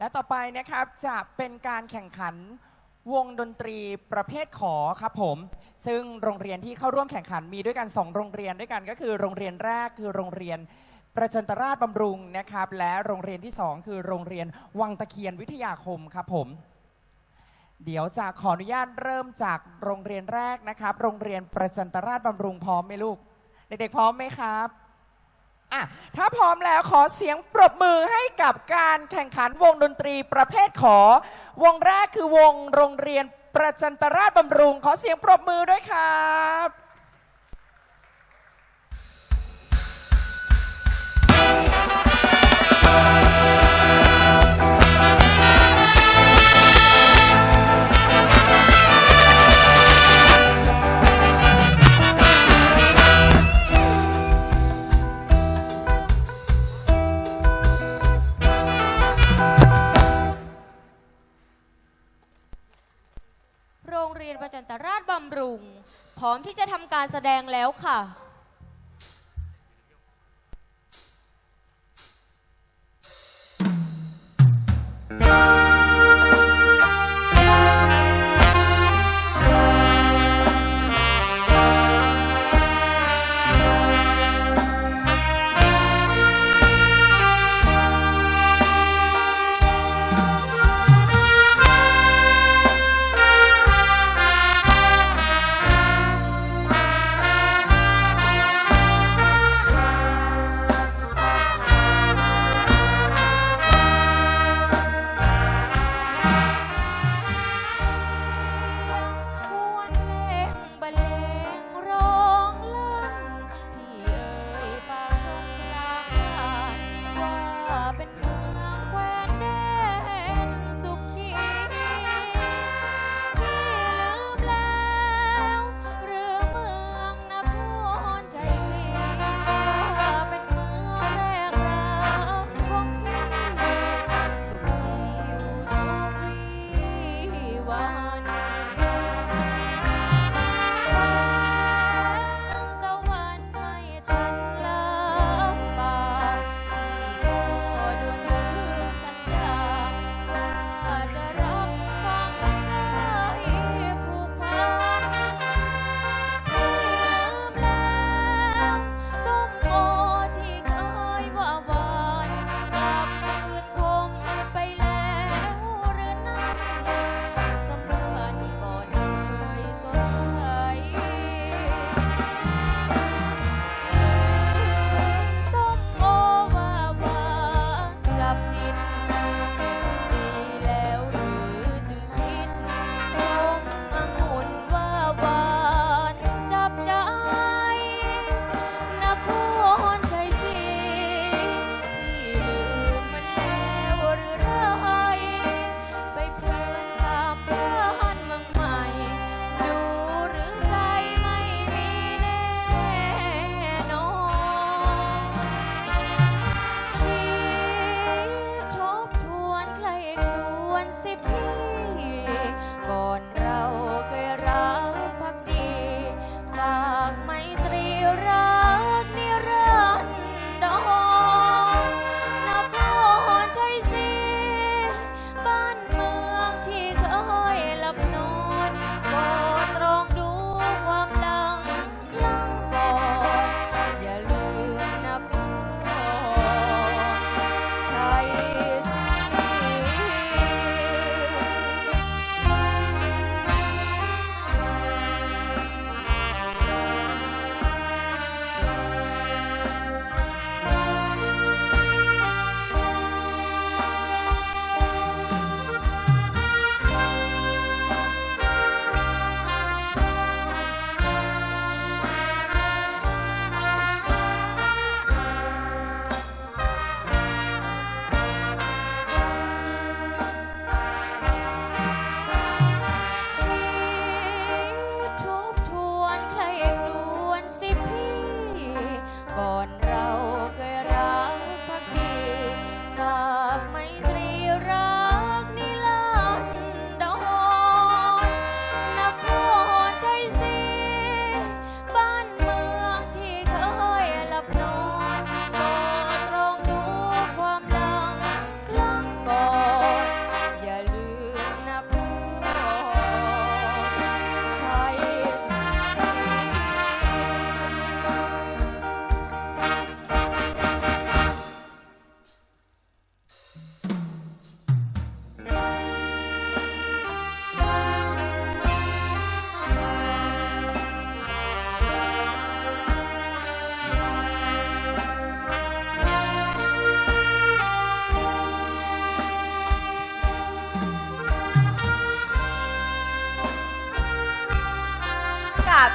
และต่อไปนะครับจะเป็นการแข่งขันวงดนตรีประเภทขอครับผม ซึ่งโรงเรียนที่เข้าร่วมแข่งขันมีด้วยกัน 2 โรงเรียนด้วยกันก็คือโรงเรียนแรกคือโรงเรียนประจันตราชบำรุงนะครับ และโรงเรียนที่ 2 คือโรงเรียนวังตะเคียนวิทยาคมครับผม เดี๋ยวจะขออนุญาตเริ่มจากโรงเรียนแรกนะครับ โรงเรียนประจันตราชบำรุงพร้อมไหมลูก เด็กๆพร้อมไหมครับ อะถ้าพร้อมแล้วขอเสียงปรบมือให้กับการแข่งขันวงดนตรีประเภทขอ วงแรกคือวงโรงเรียนประจันตราชบำรุง ขอเสียงปรบมือด้วยครับ เรียนประจันตราชบำรุง พร้อมที่จะทำการแสดงแล้วค่ะค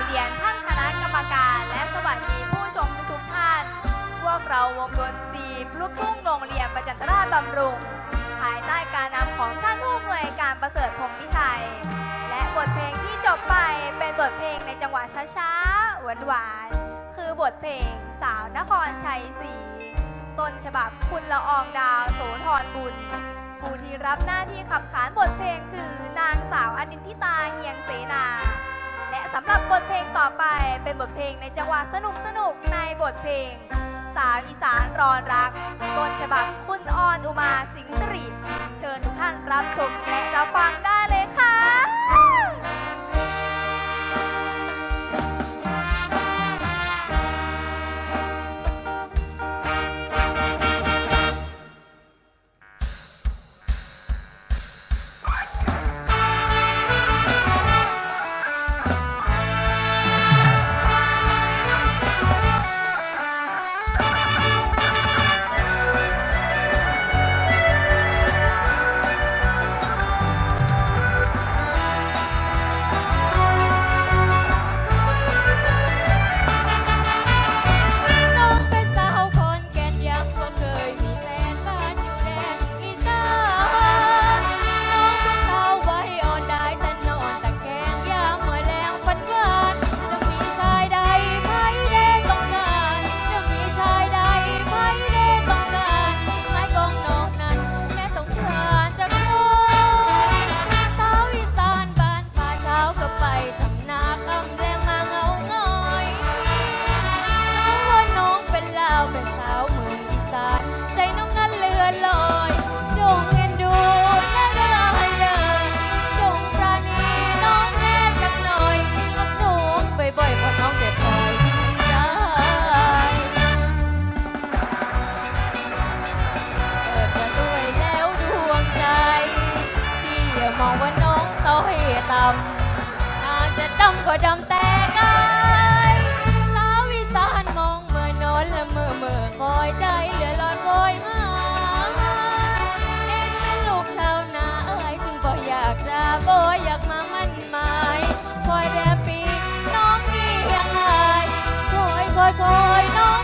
เหรียญท่านคณะกรรมการและสวัสดีผู้ชมทุกๆท่าน พวกเราวงดนตรีลูกทุ่งโรงเรียนประจันตราชบำรุง ภายใต้การนำของท่านผู้อำนวยการประเสริฐพงษ์พิชัย และบทเพลงที่จบไปเป็นบทเพลงในจังหวะช้าๆ หวานๆ คือบทเพลงสาวนครชัยศรีต้นฉบับคุณละอองดาวโสธรบุญผู้ที่รับหน้าที่ขับขานบทเพลงคือนางสาวอนินทิตาเฮียงเสนา และสำหรับบทเพลงต่อไปเป็นบทเพลงในจังหวะสนุกสนุกในบทเพลง สาวอีสานรอนรักต้นฉบับคุณออนอุมาสิงสริ เชิญทุกท่านรับชมและรับฟังได้เลยค่ะ ดำแต่กายสาววิสานมองเมื่อนอนละเมื่อเมื่อคอยใจเหลือลอยคอยหาเอ็นเป็นลูกชาวนาเอ้ยจึงบ่อยากจะบ่อยากมามั่นหมายคอยแรมปีน้องนี่ยังไงคอยคอยคอยน้อง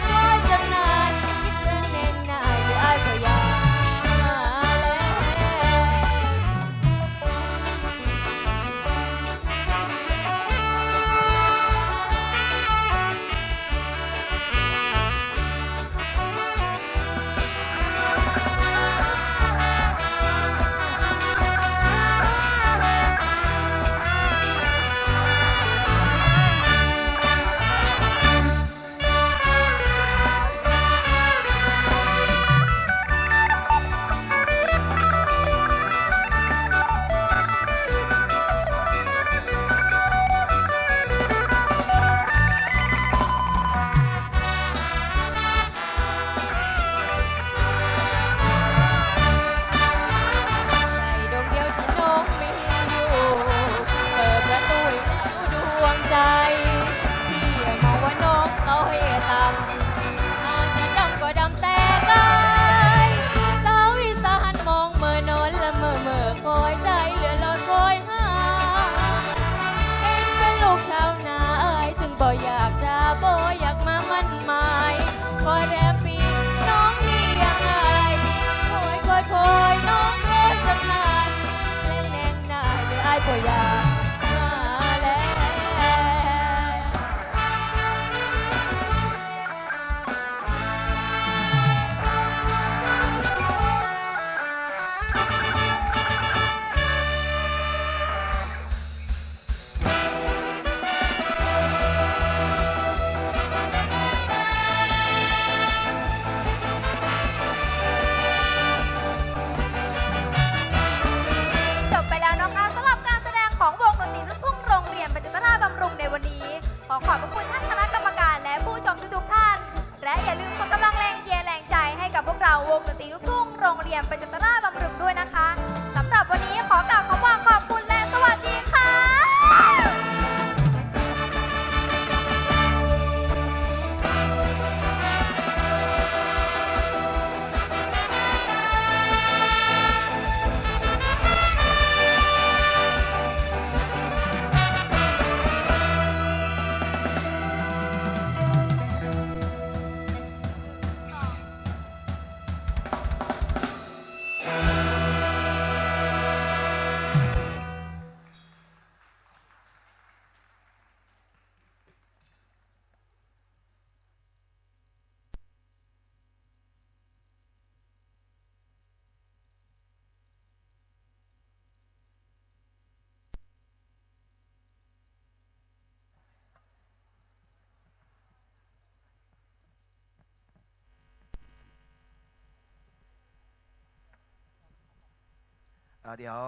เดี๋ยว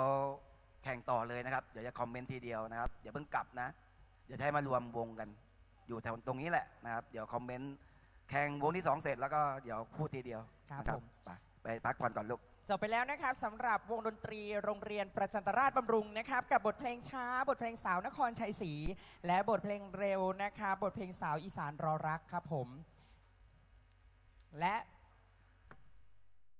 แข่งต่อเลยนะครับ เดี๋ยวจะคอมเมนต์ทีเดียวนะครับอย่าเพิ่งกลับนะ เดี๋ยวจะให้มารวมวงกัน อยู่แถวตรงนี้แหละนะครับ เดี๋ยวคอมเมนต์แข่งวงที่สองเสร็จแล้วก็เดี๋ยวพูดทีเดียวครับนะผม ไปไปพักผ่อนก่อนลูก จบไปแล้วนะครับสำหรับวงดนตรีโรงเรียนประจันตราชบำรุงนะครับ กับบทเพลงช้าบทเพลงสาวนครชัยศรีและบทเพลงเร็วนะครับบทเพลงสาวอีสานรอรักครับผม และ